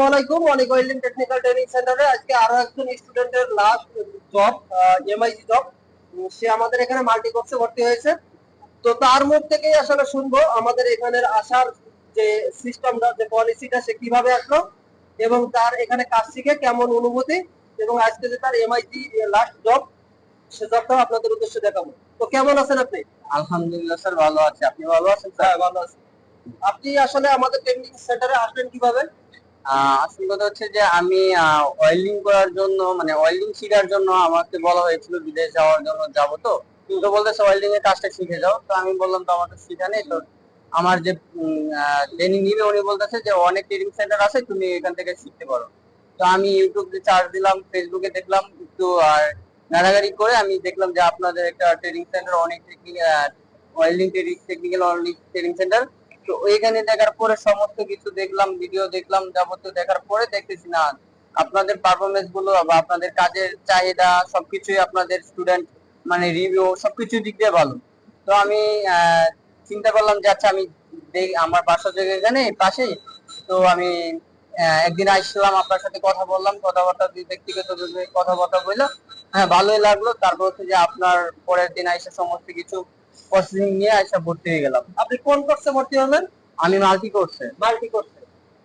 আসসালামু আলাইকুম অনেক ওয়েল্ডিং টেকনিক্যাল ট্রেনিং সেন্টারে আজকে আরও একজন স্টুডেন্টের লাস্ট জব এমআইজি জব সে আমাদের এখানে মাল্টি কোর্সে ভর্তি হয়েছে। তো তার মুখ থেকেই আসলে শুনব আমাদের এখানের আসার যে সিস্টেমটা যে পলিসিটা সে কীভাবে আসলো এবং তার এখানে কাজ শিখে কেমন অনুভূতি এবং আজকে যে তার এমআইজি লাস্ট জব সে জবটাও আপনাদের উদ্দেশ্যে দেখাবো। তো কেমন আছেন আপনি? আলহামদুলিল্লাহ স্যার ভালো আছি। আপনি ভালো আছেন হ্যাঁ ভালো আছি। আপনি আসলে আমাদের ট্রেনিং সেন্টারে আসলেন কীভাবে? আসল কথা হচ্ছে যে আমি ওয়েল্ডিং করার জন্য মানে ওয়েল্ডিং শেখার জন্য আমাকে বলা হয়েছিল বিদেশ যাওয়ার জন্য যাব তো। তো বলতেছে ওয়েল্ডিং এর কাজটা শিখে যাও। তো আমি বললাম, তো আমার তো শিখা নেই তো? আমার যে ট্রেনিং নিবে, উনি বলতেছে যে, অনেক ট্রেনিং সেন্টার আছে, তুমি এখান থেকে শিখতে পারো। তো আমি ইউটিউব ইউটিউবে চার্জ দিলাম ফেসবুকে দেখলাম, একটু, আর নাড়াগাড়ি করে আমি দেখলাম যে আপনাদের একটা ট্রেনিং সেন্টার অনেক technique welding technical training centre তো ওইখানে দেখার পরে সমস্ত কিছু দেখলাম ভিডিও দেখলাম, যাবতীয় দেখার পরে দেখতেছি, না, আপনাদের পারফরমেন্সগুলো বা আপনাদের কাজের চাহিদা, সবকিছুই আপনাদের স্টুডেন্ট মানে রিভিউ সবকিছু দিক দিয়ে ভালো। তো আমি চিন্তা করলাম যে আচ্ছা আমি আমার বাসা জায়গা এখানে, পাশেই। তো আমি একদিন আসলাম, আপনার সাথে কথা বললাম, কথাবার্তা ব্যক্তিগত কথাবার্তা বললাম হ্যাঁ ভালোই লাগল। তারপর হচ্ছে যে আপনার পরের দিন এসে সমস্ত কিছু প্রসেসিং নিয়ে এসে ভর্তি হয়ে গেলাম। আপনি কোন কোর্সে ভর্তি হবেন? আমি মাল্টি করছে মাল্টি কোর্সে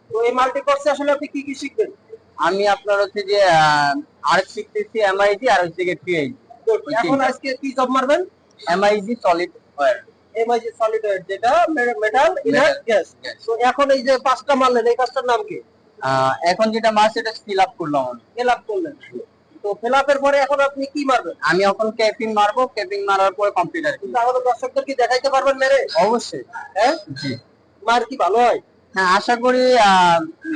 তো এই মাল্টি কোর্সে আসলে আপনি কি কি শিখবেন? আমি আপনার হচ্ছে যে আর শিখতেছি এমআইজি আর হচ্ছে পিএইচডি এখন আজকে কি জব মারবেন? MIG solid wire MIG solid যেটা মেটাল ইনার গ্যাস. তো এখন এই যে পাঁচটা মারলেন এই কাজটার নাম কি? এখন যেটা মাস সেটা ফিল আপ করলাম ফিল আপ করলেন। তো ফিল আপের পরে এখন আপনি কি মারবেন? আমি এখন ক্যাপিং মারবো ক্যাপিং মারার পরে কম্পিউটার দর্শকদের কি দেখাইতে পারবেন মেরে? অবশ্যই। হ্যাঁ? জি। মার কি ভালো হয়? হ্যাঁ আশা করি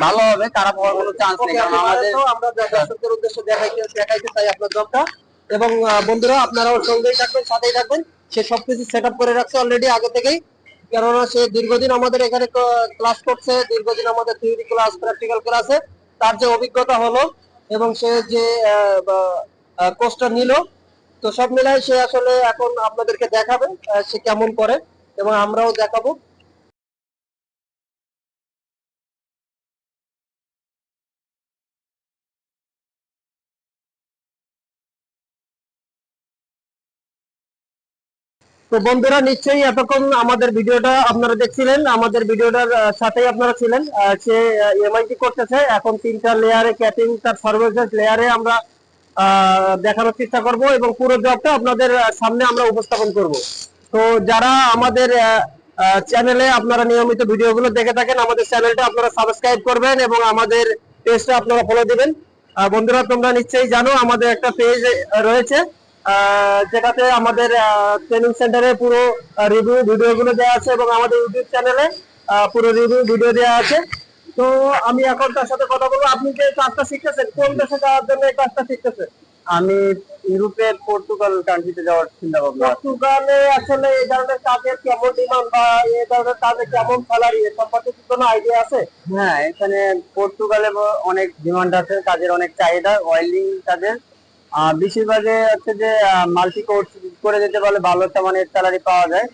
ভালো হবে খারাপ হওয়ার কোনো চান্স নেই কারণ আমাদের আমরা দর্শকদের উদ্দেশ্যে দেখাইতে দেখাইতে চাই আপনার জবটা এবং বন্ধুরা আপনারাও সঙ্গেই থাকবেন সাথেই থাকবেন। সে সবকিছু সেট আপ করে রাখছে অলরেডি আগে থেকেই। কেননা সে দীর্ঘদিন আমাদের এখানে ক্লাস করছে দীর্ঘদিন আমাদের থিওরি ক্লাস প্র্যাকটিক্যাল ক্লাসে তার যে অভিজ্ঞতা হলো এবং সে যে কোর্সটা নিল, তো সব মিলাই সে আসলে এখন আপনাদেরকে দেখাবে সে কেমন করে, এবং আমরাও দেখাবো। তো বন্ধুরা নিশ্চয়ই এতক্ষণ আমাদের ভিডিওটা আপনারা দেখছিলেন, আমাদের ভিডিওটার সাথেই আপনারা ছিলেন। সে এমআইটি করতেছে। এখন তিনটা লেয়ারে ক্যাটিং তার সর্বশেষ লেয়ারে আমরা দেখানোর চেষ্টা করব এবং পুরো জবটা আপনাদের সামনে আমরা উপস্থাপন করব। তো যারা আমাদের চ্যানেলে আপনারা নিয়মিত ভিডিওগুলো দেখে থাকেন, আমাদের চ্যানেলটা আপনারা সাবস্ক্রাইব করবেন এবং আমাদের পেজটা আপনারা ফলো দিবেন। বন্ধুরা তোমরা নিশ্চয়ই জানো, আমাদের একটা পেজ রয়েছে। যেটাতে আমাদের ট্রেনিং সেন্টারে পুরো রিভিউ ভিডিও গুলো দেওয়া আছে এবং আমাদের ইউটিউব চ্যানেলে পুরো রিভিউ ভিডিও দেওয়া আছে। তো আমি এখন তার সাথে কথা বলব। আপনি যে কাজটা শিখতেছেন কোন দেশে যাওয়ার জন্য এই কাজটা শিখতেছেন? আমি ইউরোপের পর্তুগাল কান্ট্রিতে যাওয়ার চিন্তা ভাবনা। পর্তুগালে আসলে এই ধরনের কাজের কেমন ডিমান্ড বা এই ধরনের কাজে কেমন স্যালারি এ সম্পর্কে কি কোনো আইডিয়া আছে? হ্যাঁ এখানে পর্তুগালে অনেক ডিমান্ড আছে কাজের অনেক চাহিদা ওয়েল্ডিং কাজের। বেশিরভাগে হচ্ছে যে মাল্টি কোর্স করে যেতে পারলে ভালো একটা মানে স্যালারি পাওয়া যায়।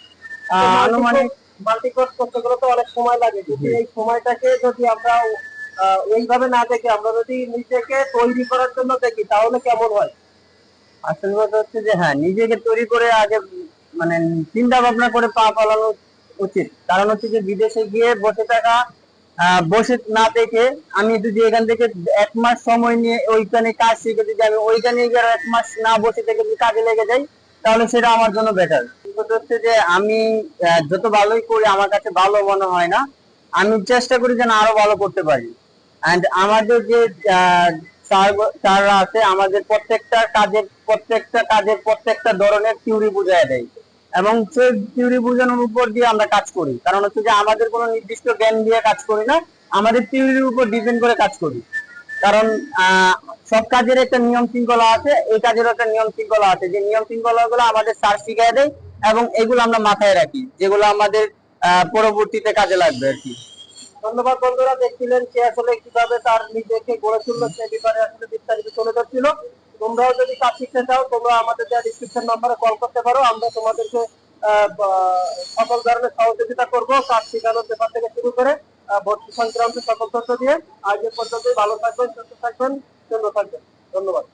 আনুমানিক মাল্টি কোর্স করতে গেলে তো অনেক সময় লাগে। এই সময়টাকে যদি আমরা আহ, এইভাবে না দেখে আমরা যদি নিজেকে তৈরি করার জন্য দেখি তাহলে কেমন হয়? আসল কথা হচ্ছে যে হ্যাঁ নিজেকে তৈরি করে আগে মানে চিন্তা ভাবনা করে পা পালানো উচিত। কারণ হচ্ছে যে বিদেশে গিয়ে বসে থাকা বসে না থেকে আমি যদি এখান থেকে এক মাস সময় নিয়ে ওইখানে কাজ শিখে যদি আমি ওইখানে গিয়ে এক মাস না বসে থেকে যদি কাজে লেগে যাই, তাহলে সেটা আমার জন্য বেটার হচ্ছে যে আমি যত ভালোই করি, আমার কাছে ভালো মনে হয় না। আমি চেষ্টা করি যেন আরও ভালো করতে পারি। এন্ড আমাদের যে স্যাররা আছে, আমাদের প্রত্যেকটা কাজের প্রত্যেকটা কাজের প্রত্যেকটা ধরনের থিওরি বুঝায় দেয়। এবং সেই থিওরি বোঝানোর উপর দিয়ে আমরা কাজ করি। কারণ হচ্ছে যে আমাদের কোনো নির্দিষ্ট জ্ঞান দিয়ে কাজ করি না, আমাদের থিওরির উপর ডিপেন্ড করে কাজ করি। কারণ সব কাজের একটা নিয়ম শৃঙ্খলা আছে, এই কাজের একটা নিয়ম শৃঙ্খলা আছে। যে নিয়ম শৃঙ্খলা গুলো আমাদের স্যার শিখাই দেয় এবং এগুলো আমরা মাথায় রাখি, যেগুলো আমাদের পরবর্তীতে কাজে লাগবে আর কি। ধন্যবাদ বন্ধুরা, দেখছিলেন সে আসলে কীভাবে তার নিজেকে গড়ে তুললো, সে ব্যাপারে আসলে বিস্তারিত চলে যাচ্ছিল তোমরাও যদি কাজ শিখতে চাও, তোমরা আমাদের যা ডিসক্রিপশন নাম্বারে কল করতে পারো। আমরা তোমাদেরকে সকল ধরনের সহযোগিতা করব কাজ শেখানোর ব্যাপার থেকে শুরু করে ভর্তি সংক্রান্ত সকল তথ্য দিয়ে। আজ এ পর্যন্ত ভালো থাকবেন, সুস্থ থাকবেন, সুন্দর থাকবেন। ধন্যবাদ।